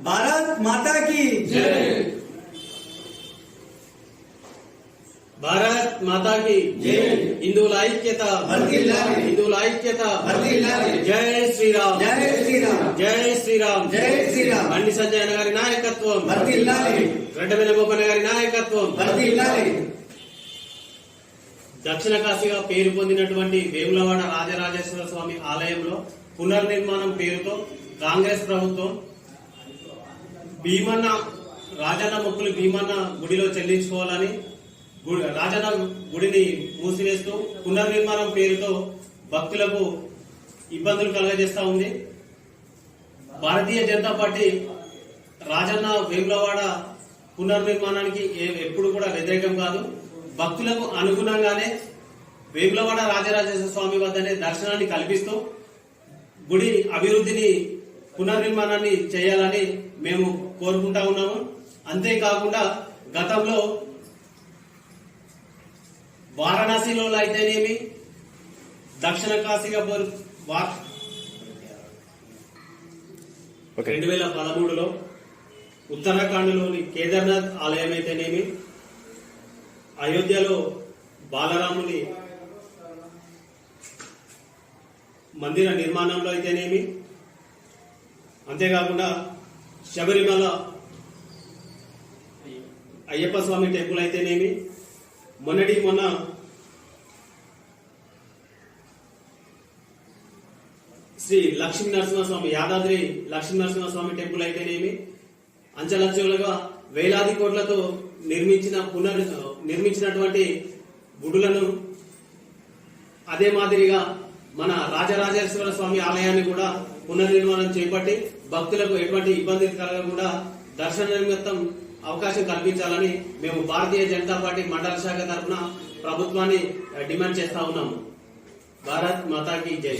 భారత్ మాతా की భారత్ మాతాకి జై. హిందువుల ఐక్యత. హిందువుల ఐక్యత. జై శ్రీరామ్. జై శ్రీరామ్. జై శ్రీరామ్. జై శ్రీరామ్. బండి సంజయ్ గారి నాయకత్వం. రెడ్డమైన గోపన్న గారి నాయకత్వం. దక్షిణ కాశీగా పేరు పొందినటువంటి వేములవాడ రాజరాజేశ్వర స్వామి ఆలయంలో పునర్నిర్మాణం పేరుతో కాంగ్రెస్ ప్రభుత్వం భీమన్న రాజన్న మొక్కులు భీమన్న గుడిలో చెల్లించుకోవాలని గు- రాజన్న గుడిని మూసివేస్తూ పునర్నిర్మాణం పేరుతో భక్తులకు ఇబ్బందులు కలగజేస్తా ఉంది. భారతీయ జనతా పార్టీ రాజన్న వేములవాడ పునర్నిర్మాణానికి ఎప్పుడు కూడా వ్యతిరేకం కాదు. భక్తులకు అనుగుణంగానే వేములవాడ రాజరాజేశ్వర స్వామి వద్దనే దర్శనాన్ని కల్పిస్తూ గుడి అభివృద్ధిని పునర్నిర్మాణాన్ని చేయాలని మేము కోరుకుంటా ఉన్నాము. అంతేకాకుండా గతంలో వారణాసిలో అయితేనేమి దక్షిణ కాశీగా రెండు వేల పదమూడులో ఉత్తరాఖండ్లోని కేదార్నాథ్ ఆలయం అయితేనేమి అయోధ్యలో బాలరాముని మందిర నిర్మాణంలో అయితేనేమి? అంతేకాకుండా శబరిమల అయ్యప్ప స్వామి టెంపుల్ అయితేనేమి? మొన్నటి మొన్న శ్రీ లక్ష్మీ నరసింహస్వామి యాదాద్రి లక్ష్మీ నరసింహస్వామి టెంపుల్ అయితేనేమి? అంచెలంచెలుగా వేలాది కోట్లతో నిర్మించిన పునర్ నిర్మించినటువంటి గుడులను అదే మాదిరిగా మన రాజరాజేశ్వర స్వామి ఆలయాన్ని కూడా పునర్నిర్మాణం చేపట్టి భక్తులకు ఎటువంటి ఇబ్బంది కలగకుండా దర్శన నిమిత్తం అవకాశం కల్పించాలని మేము భారతీయ జనతా పార్టీ మండల శాఖ తరఫున ప్రభుత్వాన్ని డిమాండ్ చేస్తా ఉన్నాము. భారత్ మాతాకి జై.